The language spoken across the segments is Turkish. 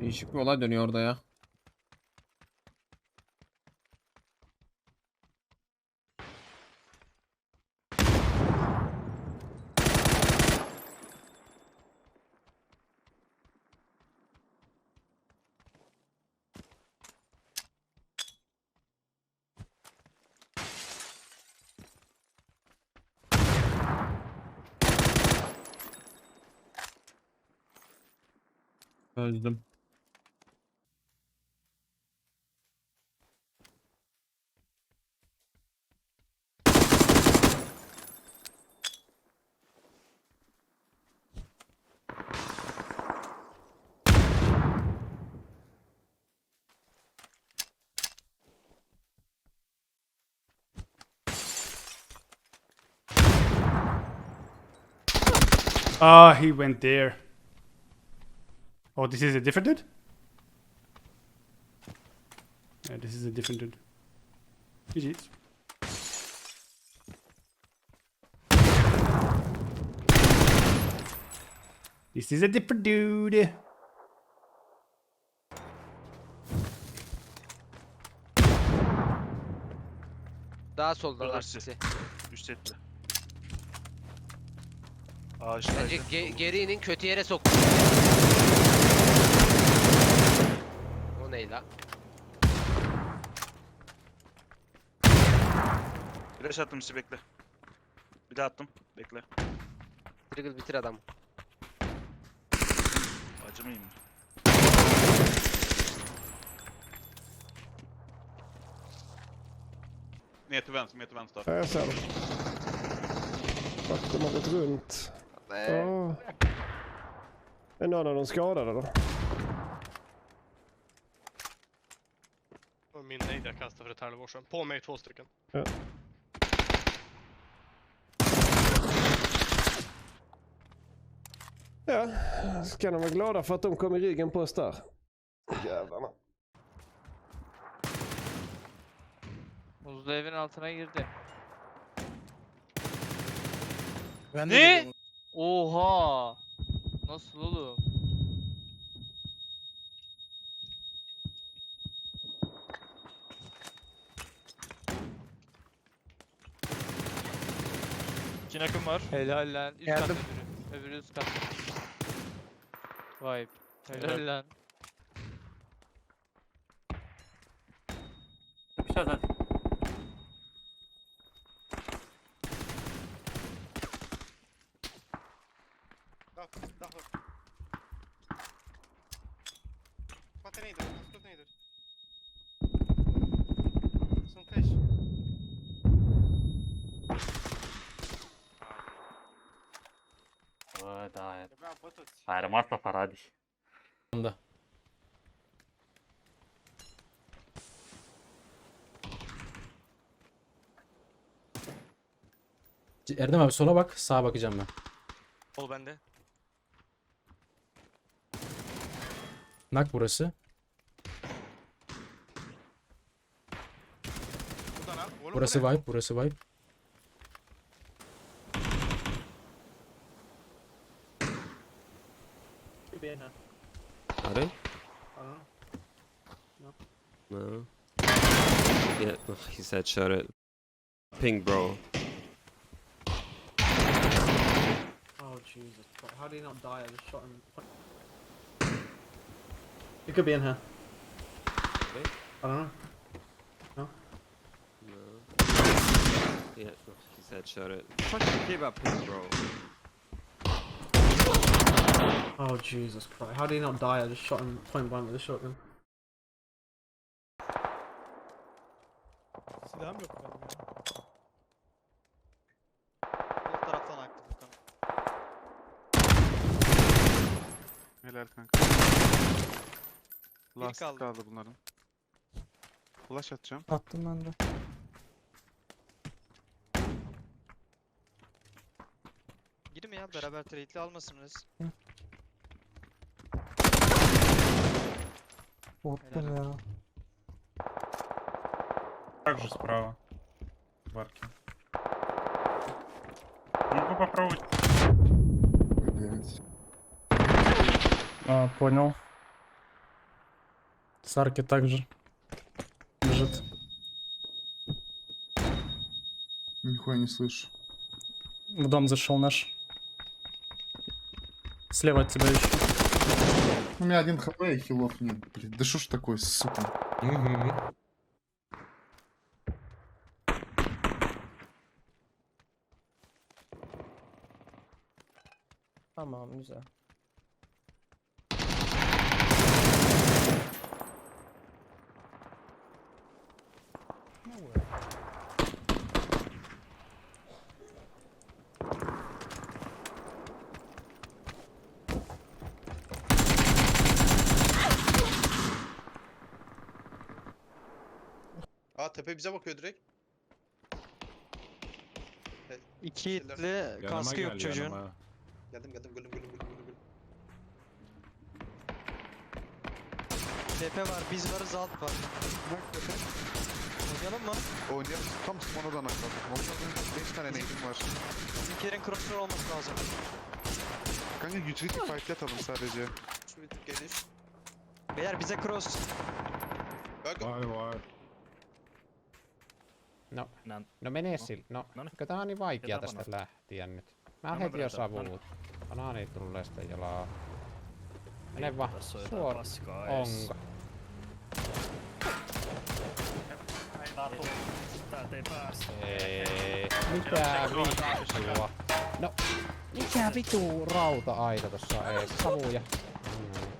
Değişik bir olay dönüyor orada ya. Öldüm. Ah, he went there. Oh, this is a different dude? Yeah, this is a different dude. GG's. This is a different dude. Daha soldalar Burası. ikisi. Üst setli. Ağaçlar. Bence ge geri inin kötü yere soktu. O ney la? Flash attım sizi bekle. Bir daha attım. Bekle. Trigger bitir adam. Acımayayım. Ner till vänster, mer till vänster. Ja, jag ser dem. Fuck, de har gått runt. Ja. Är någon av dem skadade då? Och min nade jag kastade för ett halvår sedan. På mig två stycken. Ja, ska de vara glada för att de kom i ryggen på oss där. Jävlarna. Muzlu evin altına girdi. Ne? Oha! Nasıl oğlum? İki nakım var. Helal lan. Üst kat öbürü. Öbürü üst kat. Vay. Helal lan. Dał, dał. Skąd ten idę? Skąd ten idę? Są też. Да, Jag det massa paradis. Onda. Erdem abi sola bak, sağa bakacağım ben. Ol bende. Nak burası. Buradan al. Oğlum Burası bu ne? wipe, burası wipe. Are they? No. Yeah, ugh, he said shut it. Ping, bro. Oh Jesus! Christ, How did he not die? I just shot him. He could be in here. Really? I don't know. No. Yeah, ugh, he said shut it. Fucking care about ping, bro. Oh Jesus Christ! How did he not die? I just shot him point blank with a shotgun. Silahım yok benim ya. Bu taraftan aktif Furkan. Helal kanka. Lastik kaldı. kaldı bunların. Flash atacağım. Attım ben de. Girme ya beraber trade'li almasınız. Helal. Также справа. парке. Ну попробуй. А, понял. Сарки также. Лежит. Нихуя не слышу. В дом зашел наш. Слева от тебя еще. У меня один хп и хилов нет. Блин, да что ж такое, сука. Tamam güzel. Aa tepe bize bakıyor direkt. İki hitli kaskı yok çocuğun. Geldim geldim gülüm gülüm gülüm gülüm. gülüm. TP var, biz varız, alt var. Oynayalım mı? Oynayalım. Tam Mono'dan akalım. Mono'dan 5 tane neydim var. Bizimkilerin crosshair olması lazım. Kanka utility fight atalım sadece. Şu bir tık geliş. Beyler bize cross. Bak Vay vay. No, Nää... no mene no. sille. No, no Noniin. tämä on niin vaikea tästä tästä lähtien nyt. Mä no, heti jo savut. niin tulee sitä jalaa. Mene vaan Suor... Onko? Tatu. Ei. Ei. Mitä vittua? No, mikä vitu rauta-aita tossa ei? Savuja. Mm.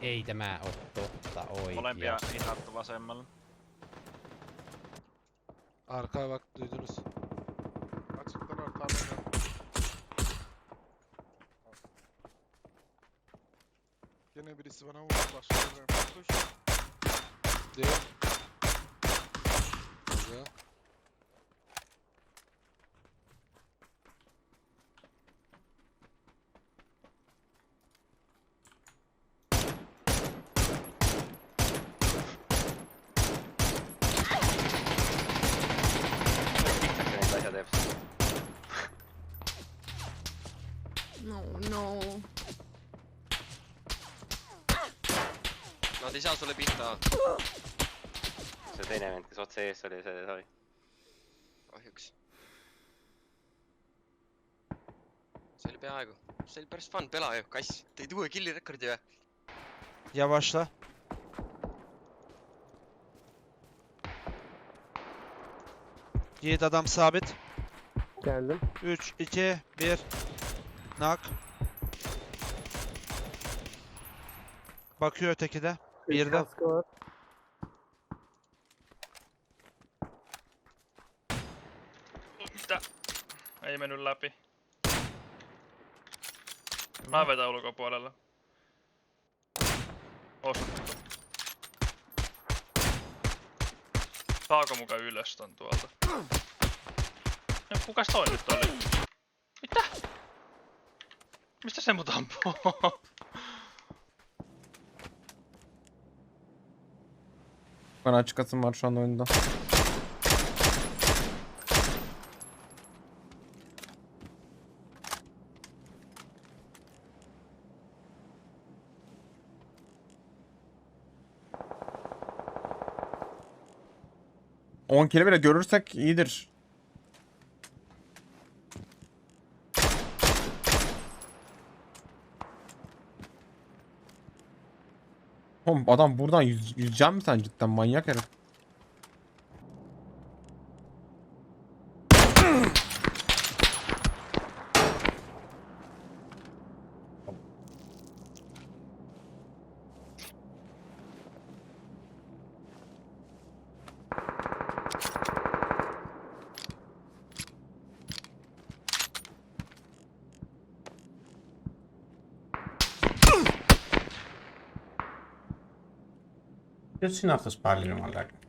Ei tämä oo totta oikein. Molempia hitattu vasemmalle. Arkaya bak duydunuz. Açıktan ortadan. Gene birisi bana vurdu başlayacağım. Değil. Güzel. No, no. Nad ei saa sulle pihta. See teine vend, kes otse ees oli, see sai. kahjuks. see oli peaaegu, see oli päris fun, pela ju, kass. tõid uue killi rekordi või? Yavaşla. Yiğit adam sabit. Geldim. 3, 2, 1. Nak. Bakıyor öteki de. Bir de. Kaskı var. Mitä? Ei mennyt läpi. Mä vetän ulkopuolella. Ostettu. Saako muka ylös ton tuolta? No, kukas toi nyt oli? Mut ampuu? Bana açık atım var şu an oyunda. On kere bile görürsek iyidir. Oğlum adam buradan yüz, yüzeceğim mi sen cidden manyak herif. Ποιο είναι αυτό πάλι, ρε Μαλάκα.